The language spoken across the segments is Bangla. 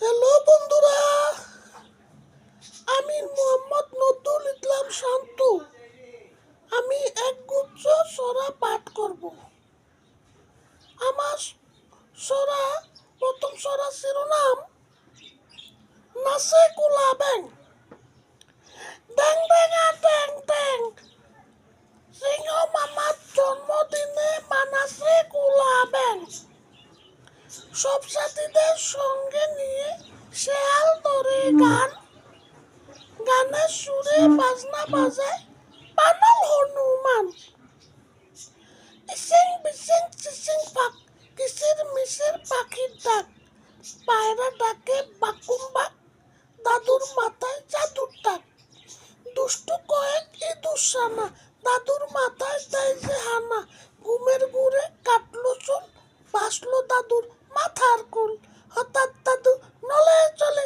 হ্যালো বন্ধুরা, আমি মোহাম্মদ নজরুল ইসলাম শান্তু। আমি একগুচ্ছ সরা পাঠ করব। আমার সরা, প্রথম সরা শিরোনাম নাচে কুলা ব্যাং ড্যাং ড্যাঙা ড্যাং ড্যাং সিংহ মামার জন্মদিনে মানাসে কুলা ব্যাং সব সাথীদের সঙ্গে গান, গানের সুরে বাজনা বাজায়। বানল হনুমান। ইসিং বিসিং চিসিং পাক, কিসির মিসির পাখির ডাক। পায়রা ডাকে বাকুম বাক, দাদুর মাথায় জাদুর ডাক দুষ্টু কয়েক এ দুঃসানা, দাদুর মাথায় দেয় যে হানা। ঘুমের ঘুরে কাটলো চুল বাসলো দাদুর মাথার কুল। হঠাৎ দাদু নলে চলে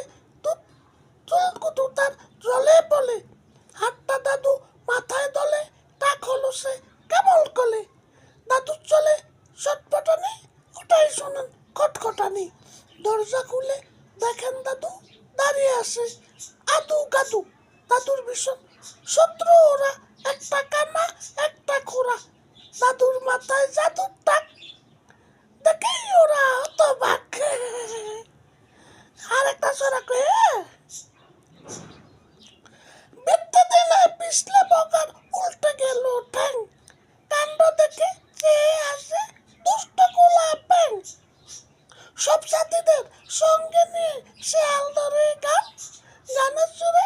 খটখটানি দরজা খুলে দেখেন দাদু, দাঁড়িয়ে আসে আদু গাদু, দাদুর ভীষণ শত্রু ওরা। একটা কানা, একটা খোরা। দাদুর মাথায় জাদুর টাক। দেখেই ওরা হত সঙ্গে নিয়ে শেয়াল ধরে গান গানের সুরে